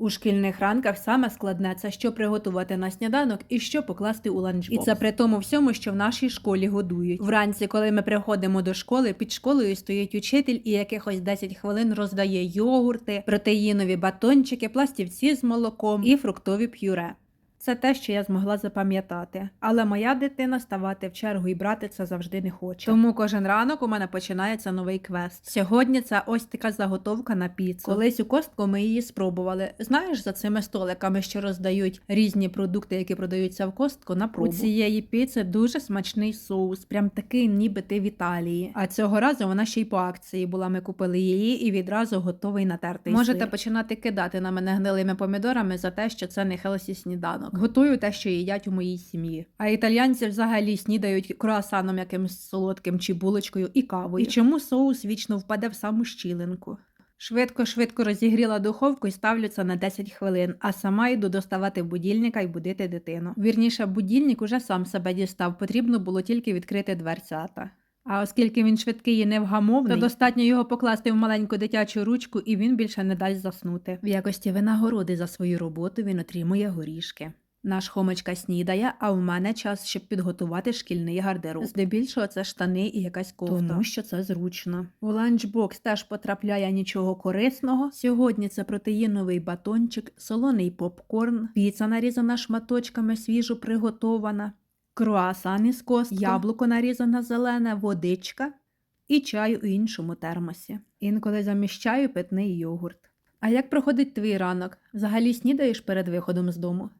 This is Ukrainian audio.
У шкільних ранках саме складне це що приготувати на сніданок і що покласти у ланчбокс. І це при тому всьому, що в нашій школі годують. Вранці, коли ми приходимо до школи, під школою стоїть учитель і якихось 10 хвилин роздає йогурти, протеїнові батончики, пластівці з молоком і фруктові п'юре. Це те, що я змогла запам'ятати. Але моя дитина ставати в чергу і брати це завжди не хоче. Тому кожен ранок у мене починається новий квест. Сьогодні це ось така заготовка на піцу. Колись у костку ми її спробували. Знаєш, за цими столиками, що роздають різні продукти, які продаються в костку, на пробу. У цієї піци дуже смачний соус, прям такий, ніби ти в Італії. А цього разу вона ще й по акції була. Ми купили її і відразу готовий натертий. Можете сир. починати кидати на мене гнилими помідорами за те, що це не хелсі сніданок. Готую те, що їдять у моїй сім'ї. А італійці взагалі снідають круасаном якимось солодким чи булочкою і кавою. І чому соус вічно впаде в саму щілинку? Швидко-швидко розігріла духовку і ставлю це на 10 хвилин, а сама йду доставати будільника і будити дитину. Вірніше, будільник уже сам себе дістав, потрібно було тільки відкрити дверцята. А оскільки він швидкий і невгамовний, то достатньо його покласти в маленьку дитячу ручку, і він більше не дасть заснути. В якості винагороди за свою роботу він отримує горішки. Наш хомочка снідає, а в мене час, щоб підготувати шкільний гардероб. Здебільшого це штани і якась кофта. Тому що це зручно. У ланчбокс теж потрапляє нічого корисного. Сьогодні це протеїновий батончик, солоний попкорн, піца нарізана шматочками, свіжо приготована, круасан із костку, яблуко нарізане зелене, водичка і чай у іншому термосі. Інколи заміщаю питний йогурт. А як проходить твій ранок? Взагалі снідаєш перед виходом з дому?